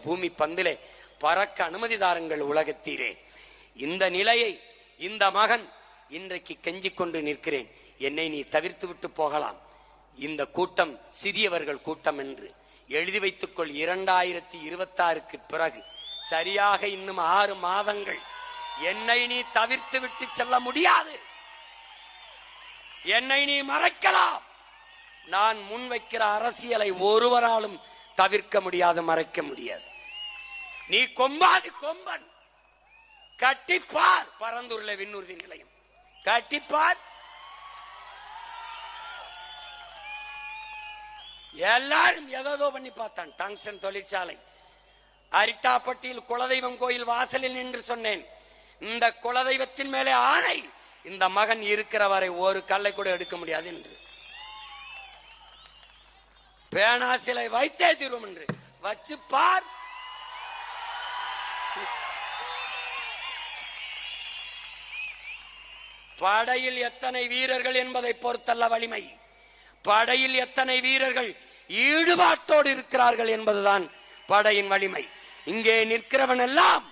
பூமி பந்திலே பறக்க அனுமதி தாருங்கள் உலகத்தீரே. இந்த நிலையை இந்த மகன் இன்றைக்கு கெஞ்சிக் கொண்டு நிற்கிறேன். என்னை நீ தவிர்த்து விட்டு போகலாம். இந்த கூட்டம் சிறியவர்கள் கூட்டம் என்று. எழுதி வைத்துக்கொள் இரண்டாயிரத்தி இருபத்தாறுக்கு பிறகு. சரியாக இன்னும் ஆறு மாதங்கள். என்னை நீ தவிர்த்து விட்டு செல்ல முடியாது. என்னை நீ மறைக்கலாம். நான் முன்வைக்கிற அரசியலை ஒருவராலும் தவிர்க்க முடியாது மறைக்க முடியாது. நீ கொம்பாது கொம்பன். கட்டிப்பார் பரந்தூர்ல விண்ணூர்தி நிலையம். கட்டிப்பார். எல்லாரும் எதோ பண்ணி பார்த்தான். டங்ஸ்டன் தொழிற்சாலை. அரிட்டாப்பட்டியில் குலதெய்வம் கோயில் வாசலில் நின்று சொன்னேன். இந்த குலதெய்வத்தின் மேலே ஆணை. இந்த மகன் இருக்கிற வரை ஒரு கல்லை கூட எடுக்க முடியாது என்று. பேனா சிலை வைத்தே தீர்வோம் என்று. வச்சு பார். படையில் எத்தனை வீரர்கள் என்பதை பொறுத்தல்ல வலிமை. படையில் எத்தனை வீரர்கள் ஈடுபாட்டோடு இருக்கிறார்கள் என்பதுதான் படையின் வலிமை. இங்கே நிற்கிறவன் எல்லாம்